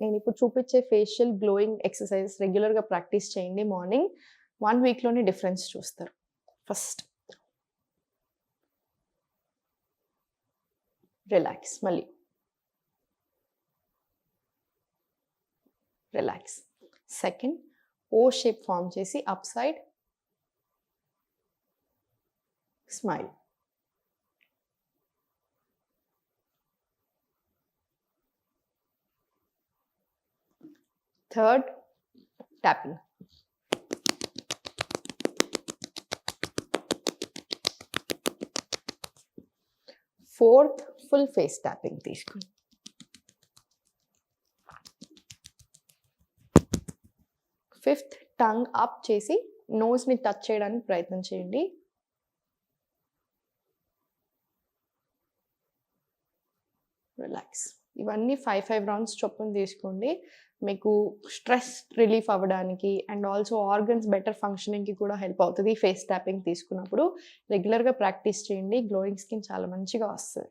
నేను ఇప్పుడు చూపించే ఫేషియల్ గ్లోయింగ్ ఎక్సర్సైజ్ రెగ్యులర్గా ప్రాక్టీస్ చేయండి మార్నింగ్ వన్ వీక్లోనే డిఫరెన్స్ చూస్తారు. ఫస్ట్ రిలాక్స్ మళ్ళీ. Relax second O shape form చేసి up side smile third tapping fourth full face tapping తీసుకోండి ఫిఫ్త్ టంగ్ అప్ చేసి నోస్ని టచ్ చేయడానికి ప్రయత్నం చేయండి రిలాక్స్ ఇవన్నీ ఫైవ్ ఫైవ్ రౌండ్స్ చొప్పున తీసుకోండి. మీకు స్ట్రెస్ రిలీఫ్ అవ్వడానికి అండ్ ఆల్సో ఆర్గన్స్ బెటర్ ఫంక్షనింగ్కి కూడా హెల్ప్ అవుతుంది ఫేస్ ట్యాపింగ్ తీసుకున్నప్పుడు. రెగ్యులర్గా ప్రాక్టీస్ చేయండి. గ్లోయింగ్ స్కిన్ చాలా మంచిగా వస్తుంది.